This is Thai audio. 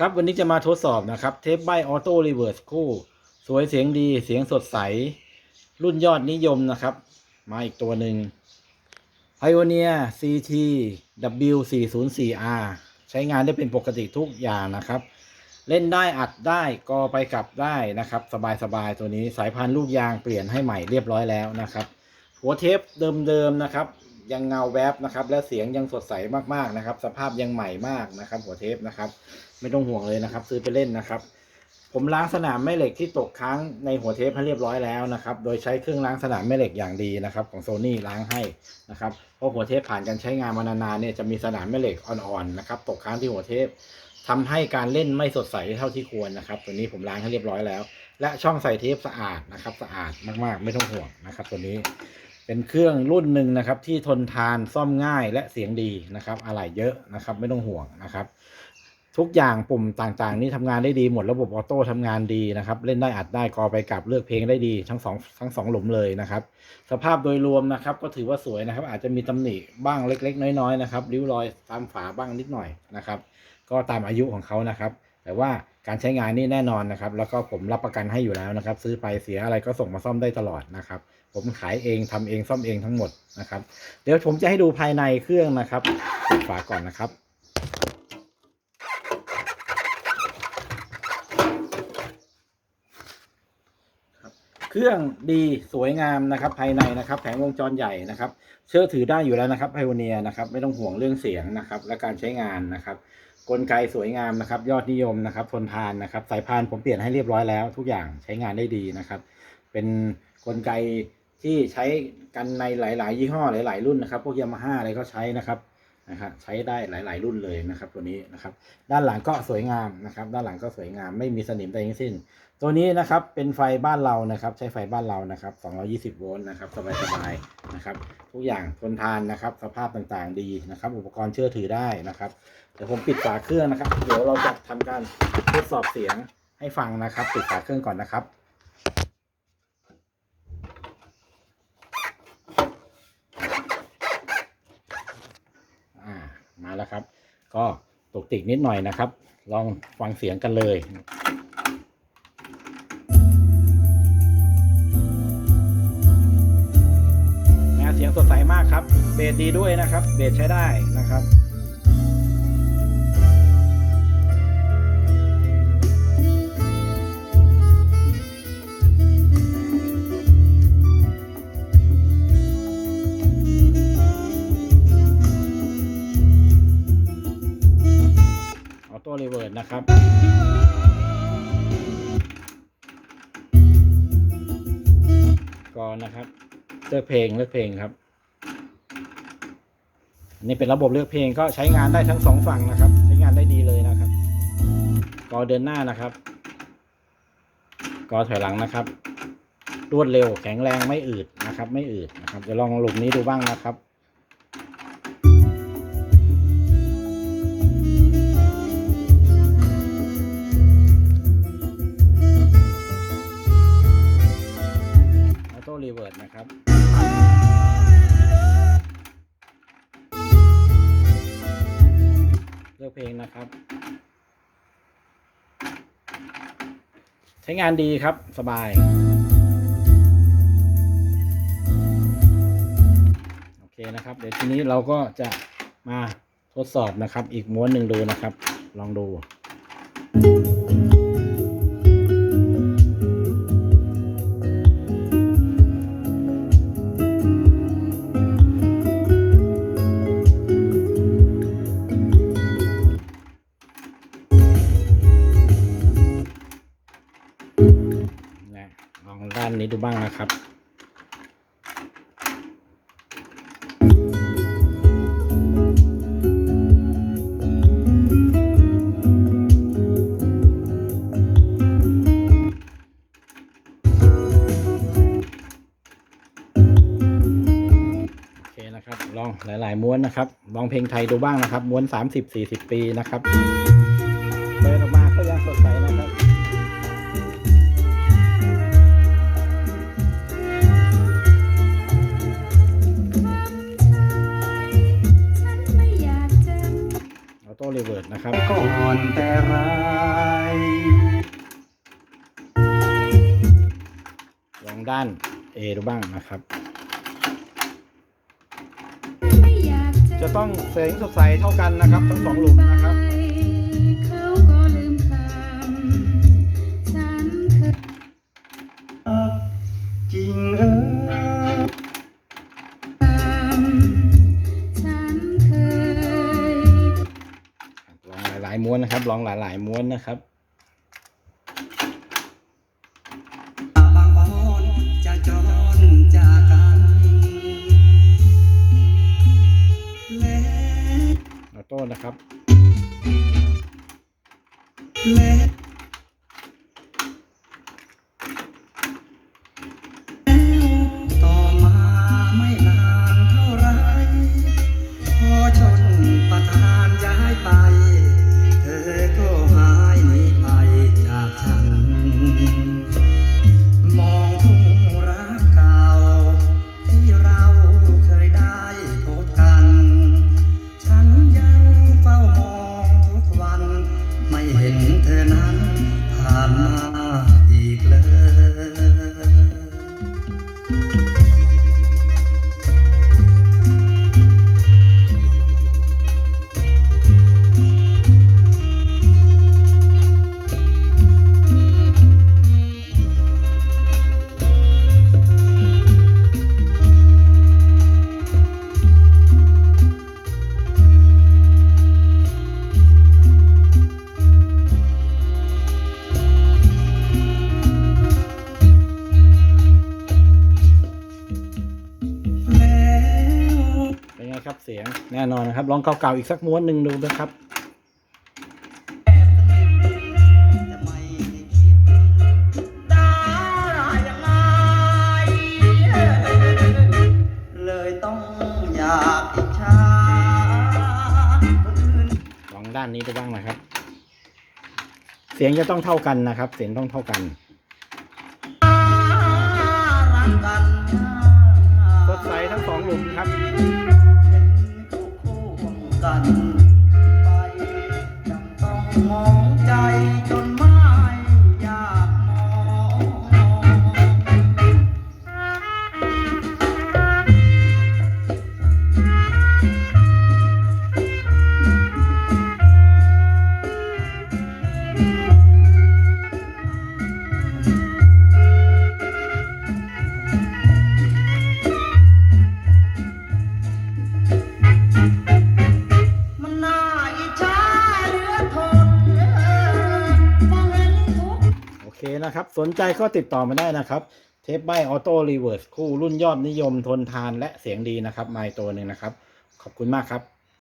ครับวันนี้จะมาทดสอบนะครับ เทปใบออโต้รีเวิร์สคู่ สวยเสียงดีเสียงสดใส รุ่นยอดนิยมนะครับ มาอีกตัวหนึ่ง Pioneer CT W404R ใช้งานได้เป็นปกติทุกอย่างนะครับ เล่นได้อัดได้กอไปกลับได้นะครับ สบายๆตัวนี้สายพันธุ์ลูกยางเปลี่ยนให้ใหม่เรียบร้อยแล้วนะครับ หัวเทปเดิมๆนะครับ ยังเงาแวบนะครับ และเสียงยังสดใสมากๆนะครับ สภาพยังใหม่มากนะครับ หัวเทปนะครับ ไม่ต้องห่วงเลยนะครับ ซื้อไปเล่นนะครับ ผมล้างสนามแม่เหล็กที่ตกค้างในหัวเทปให้เรียบร้อยแล้วนะครับ โดยใช้เครื่องล้างสนามแม่เหล็กอย่างดีนะครับ ของโซนี่ล้างให้นะครับเพราะหัวเทปผ่านการใช้งานมานานๆเนี่ยจะมีสนามแม่เหล็กอ่อนๆนะครับตกค้างที่หัวเทปทำให้การเล่นไม่สดใสเท่าที่ควรนะครับ ตัวนี้ผมล้างให้เรียบร้อยแล้ว และช่องใส่เทปสะอาดนะครับ สะอาดมากๆ ไม่ต้องห่วงนะครับ ตัวนี้ เป็นเครื่องรุ่นหนึ่งนะครับ ที่ทนทานซ่อมง่ายและเสียงดีนะครับอะไหล่เยอะนะครับ ไม่ต้องห่วงนะครับ ทุกอย่างปุ่มต่างๆ นี่ทำงานได้ดีหมดระบบออโต้ทำงานดีนะครับ เล่นได้อัดได้กอไปกลับเลือกเพลงได้ดีทั้งสองทั้งสองหลุมเลยนะครับ สภาพโดยรวมนะครับ ก็ถือว่าสวยนะครับ อาจจะมีตำหนิบ้างเล็ก ๆ น้อยๆนะครับริ้วรอยตามฝาบ้างนิดหน่อยนะครับ ก็ตามอายุของเขานะครับ แต่ว่า การใช้งานนี่แน่นอนนะครับ แล้วก็ผมรับประกันให้อยู่แล้วนะครับ ซื้อไปเสียอะไรก็ส่งมาซ่อมได้ตลอดนะครับ ผมขายเองทำเองซ่อมเองทั้งหมดนะครับ เดี๋ยวผมจะให้ดูภายในเครื่องนะครับปิดฝาก่อนนะครับเครื่องดีสวยงามนะครับภายในนะครับแผงวงจรใหญ่นะครับ เชื่อถือได้อยู่แล้วนะครับไพโอเนียนะครับ ไม่ต้องห่วงเรื่องเสียงนะครับ และการใช้งานนะครับ กลไกสวยงามนะครับ ยอดนิยมนะครับทนทานนะครับ สายพานผมเปลี่ยนให้เรียบร้อยแล้ว ทุกอย่างใช้งานได้ดีนะครับ เป็นกลไกที่ใช้กันในหลาย ๆ ยี่ห้อหลาย ๆ รุ่นนะครับ พวกยามาฮ่าอะไรก็ใช้นะครับนะครับใช้ได้หลาย ๆ รุ่นเลยนะครับ ตัวนี้นะครับ ด้านหลังก็สวยงามนะครับ ด้านหลังก็สวยงามไม่มีสนิมใดทั้งสิ้น ตัวนี้นะครับเป็นไฟบ้านเรานะครับ ใช้ไฟบ้านเรานะครับ 220 โวลต์นะครับสบายๆนะครับ ทุกอย่างทนทานนะครับ สภาพต่างๆดีนะครับ อุปกรณ์เชื่อถือได้นะครับ เดี๋ยวผมปิดฝาเครื่องนะครับ เดี๋ยวเราจะทำการทดสอบเสียงให้ฟังนะครับ ปิดฝาเครื่องก่อนนะครับอ่ามาแล้วครับ ก็ตกติกนิดหน่อยนะครับ ลองฟังเสียงกันเลยแนวเสียงสดใสมากครับ เบสดีด้วยนะครับ เบสใช้ได้นะครับ กรนะครับเลือกเพลงเลือกเพลงครับอันนี้เป็นระบบเลือกเพลงก็ใช้งานได้ทั้งสองฝั่งนะครับ ใช้งานได้ดีเลยนะครับ กอเดินหน้านะครับ กอถอยหลังนะครับ รวดเร็วแข็งแรงไม่อืดนะครับ ไม่อืดนะครับจะลองหลุมนี้ดูบ้างนะครับ รีเวิร์ดนะครับเลือกเพลงนะครับ ใช้งานดีครับสบายโอเคนะครับ เดี๋ยวทีนี้เราก็จะมาทดสอบนะครับ อีกม้วนหนึ่งดูนะครับ ลองดูนะ ลองหลาย ๆ ม้วนนะครับ ลองเพลงไทยดูบ้างนะครับ ม้วน 30-40 ปีนะครับเดินออกมาก็ยังสดใสนะครับฉันไม่อยากจะออโต้รีเวิร์ดนะครับก่อนแต่ไรลองด้าน A ดูบ้างนะครับ จะต้องแสงสดใสเท่ากันนะครับ ทั้งสองหลุมนะครับเขาก็ลืมคำฉันเคยจริงเออฉันเคยลองหลายๆม้วนนะครับ ลองหลายๆม้วนนะครับบ นะครับแนไงครับ เสียงแน่นอนนะครับ ลองเก่าๆอีกสักม้วนหนึ่งดูนะครับจะไม่ได้คิดได้ยังไงเลยต้องอยากอิจฉาคนอื่นลองด้านนี้ดูบ้างนะครับ เสียงจะต้องเท่ากันนะครับ เสียงต้องเท่ากันรักกันสดใสทั้งสองหลุมครับ นะครับ สนใจก็ติดต่อมาได้นะครับ เทปใบออโต้รีเวิร์สคู่รุ่นยอดนิยมทนทานและเสียงดีนะครับไมค์ตัวหนึ่งนะครับ ขอบคุณมากครับ